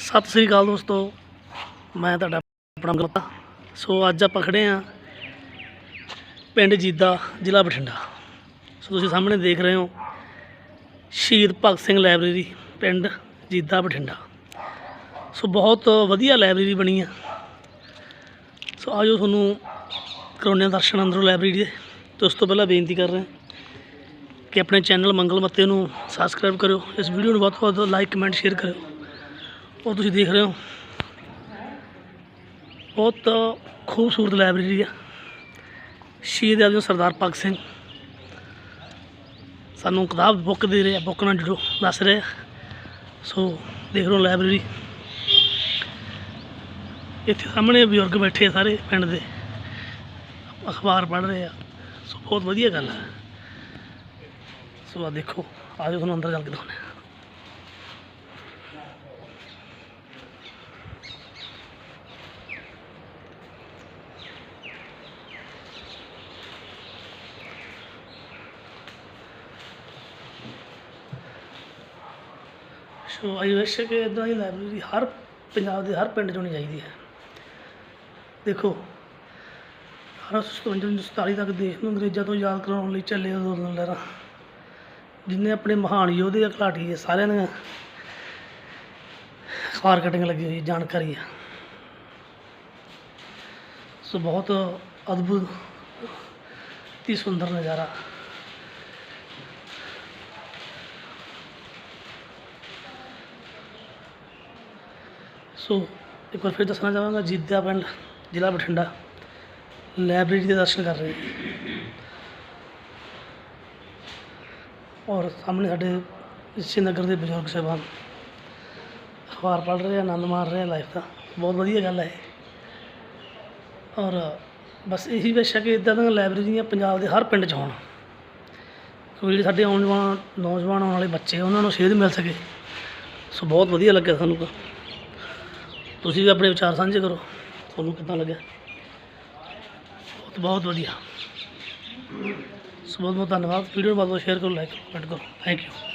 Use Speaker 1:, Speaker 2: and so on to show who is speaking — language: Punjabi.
Speaker 1: ਸਤਿ ਸ੍ਰੀ ਅਕਾਲ ਦੋਸਤੋ, ਮੈਂ ਤੁਹਾਡਾ ਆਪਣਾ ਗਲਤਾ ਸੋ ਅੱਜ ਆਪਾਂ ਖੜੇ ਆ ਪਿੰਡ ਜੀਦਾ, ਜ਼ਿਲ੍ਹਾ ਬਠਿੰਡਾ। ਸੋ ਤੁਸੀਂ ਸਾਹਮਣੇ ਦੇਖ ਰਹੇ ਹੋ ਸ਼ਹੀਦ ਭਗਤ ਸਿੰਘ ਲਾਇਬ੍ਰੇਰੀ, ਪਿੰਡ ਜੀਦਾ, ਬਠਿੰਡਾ। ਸੋ ਬਹੁਤ ਵਧੀਆ ਲਾਇਬ੍ਰੇਰੀ ਬਣੀ ਆ। ਸੋ ਆਜੋ ਤੁਹਾਨੂੰ ਕਰਾਉਂਦੇ ਦਰਸ਼ਨ ਅੰਦਰੋਂ ਲਾਇਬ੍ਰੇਰੀ ਦੇ। ਤੇ ਉਸ ਤੋਂ ਪਹਿਲਾਂ ਬੇਨਤੀ ਕਰ ਰਹੇ ਕਿ ਆਪਣੇ ਚੈਨਲ ਮੰਗਲ ਮੱਤੇ ਨੂੰ ਸਬਸਕ੍ਰਾਈਬ ਕਰਿਓ। ਇਸ ਵੀਡੀਓ ਨੂੰ ਵੱਧ ਤੋਂ ਵੱਧ ਲਾਈਕ ਕਮੈਂਟ ਸ਼ੇਅਰ ਕਰਿਓ। ਉਹ ਤੁਸੀਂ ਦੇਖ ਰਹੇ ਹੋ। ਬਹੁਤ ਖੂਬਸੂਰਤ ਲਾਇਬ੍ਰੇਰੀ ਆ। ਸ਼ਹੀਦ ਆਜਮ ਸਰਦਾਰ ਭਗਤ ਸਿੰਘ। ਸਾਨੂੰ ਕਿਤਾਬ ਬੁੱਕ ਦੇ ਰਹੇ ਆ, ਬੁੱਕ ਨਾਲ ਜੁੜੋ, ਦੱਸ ਰਹੇ ਆ। ਸੋ ਦੇਖ ਰਹੇ ਹੋ ਲਾਇਬ੍ਰੇਰੀ। ਇੱਥੇ ਸਾਹਮਣੇ ਬਜ਼ੁਰਗ ਬੈਠੇ ਆ ਸਾਰੇ ਪਿੰਡ ਦੇ। ਅਖਬਾਰ ਪੜ੍ਹ ਰਹੇ ਆ। ਸੋ ਬਹੁਤ ਵਧੀਆ ਗੱਲ ਹੈ ਸੋ ਆ ਦੇਖੋ ਆਜੋ ਤੁਹਾਨੂੰ ਅੰਦਰ ਚੱਲ ਕੇ ਦਿਖਾਉਂਦੇ ਸੋ ਆਈ ਵਿਸ਼ ਕਿ ਇਦਾਂ ਦੀ ਲਾਇਬ੍ਰੇਰੀ ਹਰ ਪੰਜਾਬ ਦੇ ਹਰ ਪਿੰਡ 'ਚ ਹੋਣੀ ਚਾਹੀਦੀ ਹੈ। ਦੇਖੋ 1857 ਤੱਕ ਦੇਸ਼ ਨੂੰ ਅੰਗਰੇਜ਼ਾਂ ਤੋਂ ਯਾਦ ਕਰਾਉਣ ਲਈ ਚੱਲੇ ਅੰਦੋਲਨ ਲਹਿਰਾਂ। ਜਿੰਨੇ ਆਪਣੇ ਮਹਾਨ ਯੋਧੇ ਆ, ਘਲਾਟੀ ਸਾਰਿਆਂ ਦੀਆਂ ਅਖਬਾਰ ਕਟਿੰਗ ਲੱਗੀ ਹੋਈ ਜਾਣਕਾਰੀ ਹੈ ਸੋ ਬਹੁਤ ਅਦਭੁਤ ਤੇ ਸੁੰਦਰ ਨਜ਼ਾਰਾ। ਸੋ, ਇੱਕ ਵਾਰ ਫਿਰ ਦੱਸਣਾ ਚਾਹਾਂਗਾ ਜੀਦਾ ਪਿੰਡ, ਜ਼ਿਲ੍ਹਾ ਬਠਿੰਡਾ, ਲਾਇਬ੍ਰੇਰੀ ਦੇ ਦਰਸ਼ਨ ਕਰ ਰਹੇ ਔਰ ਸਾਹਮਣੇ ਸਾਡੇ ਇਸੇ ਨਗਰ ਦੇ ਬਜ਼ੁਰਗ ਸਾਹਿਬਾਨ, ਅਖਬਾਰ ਪੜ੍ਹ ਰਹੇ ਆ, ਆਨੰਦ ਮਾਰ ਰਹੇ ਆ ਲਾਈਫ ਦਾ। ਬਹੁਤ ਵਧੀਆ ਗੱਲ ਹੈ ਇਹ। ਔਰ ਬਸ ਇਹੀ ਵਿਸ਼ ਹੈ ਕਿ ਇਦਾਂ ਦੀਆਂ ਲਾਇਬ੍ਰੇਰੀਆਂ ਪੰਜਾਬ ਦੇ ਹਰ ਪਿੰਡ 'ਚ ਹੋਣ। ਕਿਉਂਕਿ ਜਿਹੜੇ ਸਾਡੇ ਆਉਣ ਵਾਲਾ ਨੌਜਵਾਨ ਆਉਣ ਵਾਲੇ ਬੱਚੇ ਉਹਨਾਂ ਨੂੰ ਸੇਧ ਮਿਲ ਸਕੇ। ਸੋ ਬਹੁਤ ਵਧੀਆ ਲੱਗਿਆ ਸਾਨੂੰ ਤਾਂ। ਤੁਸੀਂ ਵੀ ਆਪਣੇ ਵਿਚਾਰ ਸਾਂਝੇ ਕਰੋ। ਤੁਹਾਨੂੰ ਕਿੱਦਾਂ ਲੱਗਿਆ? ਬਹੁਤ ਬਹੁਤ ਵਧੀਆ। ਸੋ ਬਹੁਤ ਬਹੁਤ ਧੰਨਵਾਦ। ਵੀਡੀਓ ਨੂੰ ਬਹੁਤ ਬਹੁਤ ਸ਼ੇਅਰ ਕਰੋ ਲਾਈਕ ਕਮੈਂਟ ਕਰੋ। Thank you